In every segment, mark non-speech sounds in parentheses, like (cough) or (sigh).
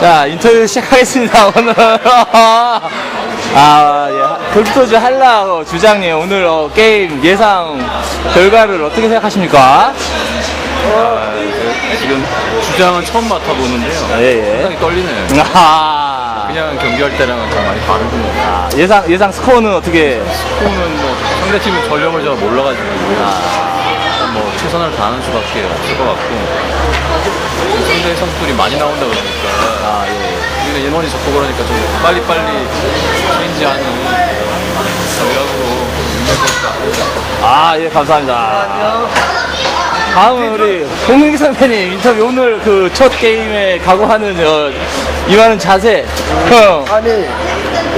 자, 인터뷰 시작하겠습니다, 오늘. (laughs) 아, 예. 골프토즈 한라 주장님, 오늘 어, 게임 예상 결과를 어떻게 생각하십니까? 지금 주장은 처음 맡아보는데요. 예, 예. 상당히 떨리네요. (laughs) 아, 그냥 경기할 때랑은 좀 많이 다른 것 같아요. 아, 예상, 예상 스코어는 어떻게? 스코어는 뭐 상대팀의 전력을 제가 몰라가지고 일단 뭐 최선을 다하는 수밖에 없을 것 같고 상대 선수들이 많이 나온다 그러니까 아, 예. 우리는 인원이 적고 그러니까 좀 빨리빨리 체인지하는 전략으로 임할 것이다. 아, 예, 감사합니다. 다음은 우리 홍민기 선배님 인터뷰 오늘 그 첫 게임에 각오하는 어, 임하는 자세. 형. 아니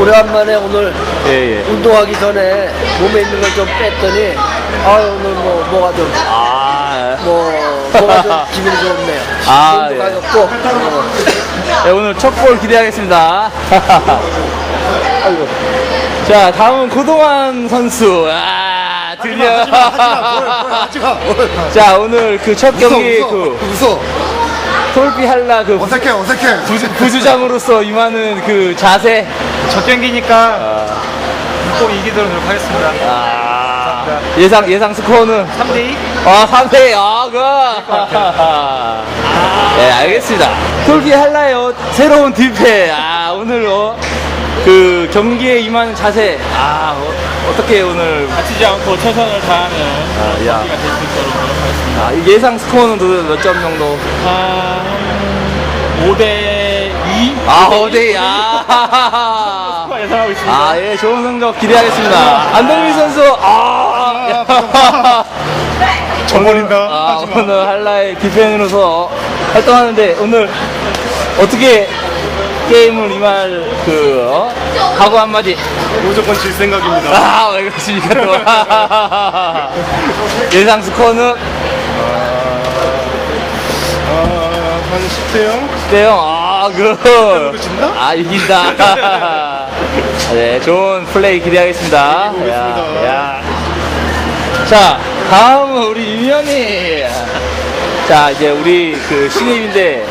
오래간만에 오늘 예, 예. 운동하기 전에 몸에 있는 걸 좀 뺐더니 아 오늘 뭐 뭐가 좀 아, 뭐 뭐가 좀 (laughs) 기분이 좋네요. 아, 몸도 예. 가볍고 어, 네, 오늘 첫 골 기대하겠습니다. (laughs) 아이고 자, 다음은 고동환 선수. 아, 드디어. (laughs) 자, 오늘 그 첫 경기 그 웃어 톨비 할라 그 어색해 어색해 부주, 부주장으로서 임하는 그 자세. 첫 경기니까 꼭 이기도록 노력하겠습니다. 아, 예상, 예상 스코어는 3대2? 아, 3대, 아, 그. 네, 알겠습니다. 톨비 할라요. 새로운 뒷패. 아, 오늘, 어, 그, 경기에 임하는 자세. 아, 어, 떻게 오늘. 다치지 않고 최선을 다하는 아, 야. 경기가 될 수 있도록 노력하겠습니다. 아, 이 예상 스코어는 도대체 몇점 정도? 한 5대 2? 아, 5대, 아. 예상하고 있습니다. 아, 예, 좋은 성적 기대하겠습니다. 안동민 선수, 아. (laughs) 저버린다 아, 오늘 한라의 디펜으로서 활동하는데 오늘 어떻게 게임을 임할 그 어? 각오 한마디. 무조건 질 생각입니다. 아 왜 그러십니까 또? (laughs) 예상 스코어는? 아 한 10대 0 대형 아그 진다? 아 이긴다. (laughs) 네 좋은 플레이 기대하겠습니다. 이기고 오겠습니다. 야. 자 다음은 우리 윤현이 자 이제 우리 그 신입인데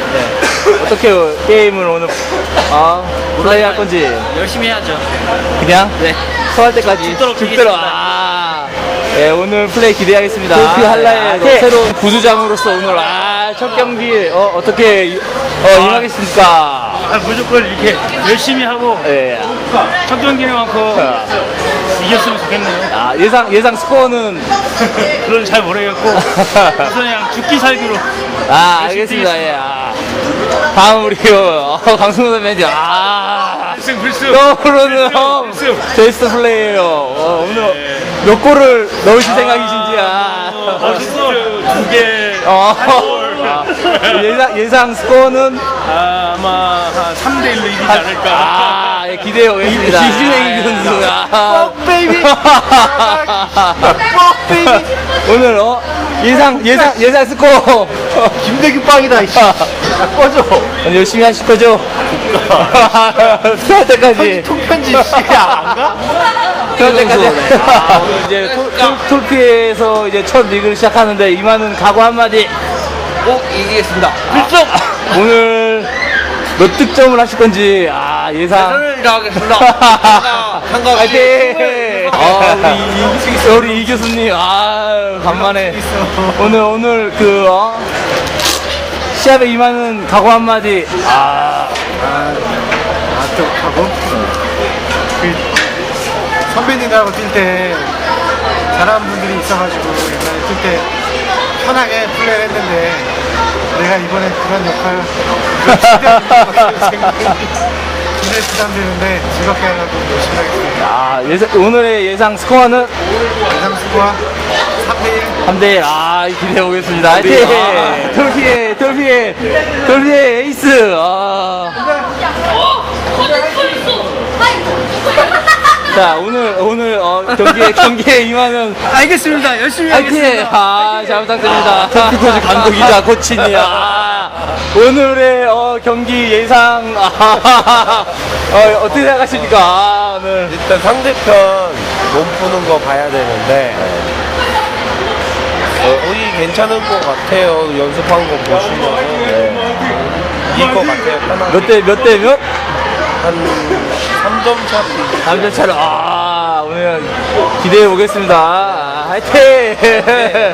어떻게 게임을 오늘 아 플레이 할 건지 열심히 해야죠. 그냥 소할 때까지 죽도록 죽도록. 아 예, 오늘 플레이 기대하겠습니다. 골프 할라의 또 새로운 부주장으로서 오늘 아, 첫 경기 어, 어떻게 이- 어, 임하겠습니까? 아, 무조건 이렇게 열심히 하고 예. 첫 경기만큼 아, 이겼으면 좋겠네요. 아, 예상 예상 스코어는 (laughs) 그건 잘 모르겠고 (laughs) 우선 그냥 죽기 살기로 아 알겠습니다. 예. 아. 다음 우리 어, 강승호 선배님 아 필승 필승 떠오르는 어, 필승. 베스트 플레이예요. 어, 오늘 몇 골을 넣으실 생각이신지 아. 멋있어 두 개 어. 아, 예상 예상 스코어는 아, 아마 한 3대 1로 이기지 않을까. 아, 예, 기대해 보겠습니다. 이준행 선수. 아. 오늘 어 예상 예상 예상 스코어 김대규 빵이다 이씨. 꺼져. 오늘 열심히 하실 거죠? 수할 때까지. 통편지 씨야 안 가? 수할 때까지. 아, 오늘 이제 톨- 톨- 톨피에서 이제 첫 리그를 시작하는데 임하는 각오 한마디. 꼭 이기겠습니다. 필승. 오늘 몇 득점을 하실 건지 아 예상. 최선을 다하겠습니다. 한가 화이팅! 아, 우리, 이, 우리 이 교수님, 아 간만에. 오늘, 오늘 그, 어? 시합에 임하는 각오 한마디. 아, 아좀 하고 그 선배님들하고 뛸 때 잘하는 분들이 있어가지고 옛날에 뛸 때 편하게 플레이를 했는데 내가 이번에 그런 역할 기대 부담되는데 즐겁게 하려고 열심히 하겠습니다 아 예상, 오늘의 예상 스코어는 예상 스코어 3대1 3대1. 아, 기대해 보겠습니다. 화이팅! 아. 돌피에, 돌피에, 돌피에 에이스. 아. 자, 오늘, 오늘, 어, 경기에 (laughs) 경기에 임하면 알겠습니다. 열심히! 하겠습니다. 아, 잘 부탁드립니다. 토피코즈 감독이자 코치니, 아, 오늘의 어, 경기 예상, 아, (laughs) 어, 어떻게 생각하십니까? 아, 오늘. 일단 상대편 몸 푸는 거 봐야 되는데 어, 거의 괜찮을 것 같아요. 연습한 거 보시면 이길 것 같아요. 편하게 몇 대, 몇 대 몇? 한 3점 차. 남자 차로, 아, 오늘 기대해 보겠습니다. 아, 화이팅!